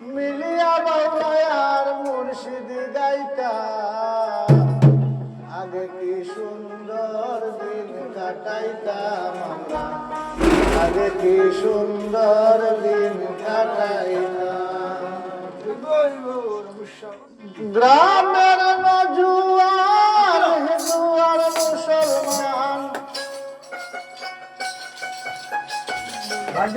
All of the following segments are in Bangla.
মিলিয়া বাউলায়ার মুর্শিদি দাইতা আগে কি সুন্দর দিন কাটাইতাম আমরা? আগে কি সুন্দর দিন কাটাইতাম? গ্রামের নজুয়ার, হিন্দুয়ার মুসলমান। ভাগ্য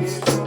Thank.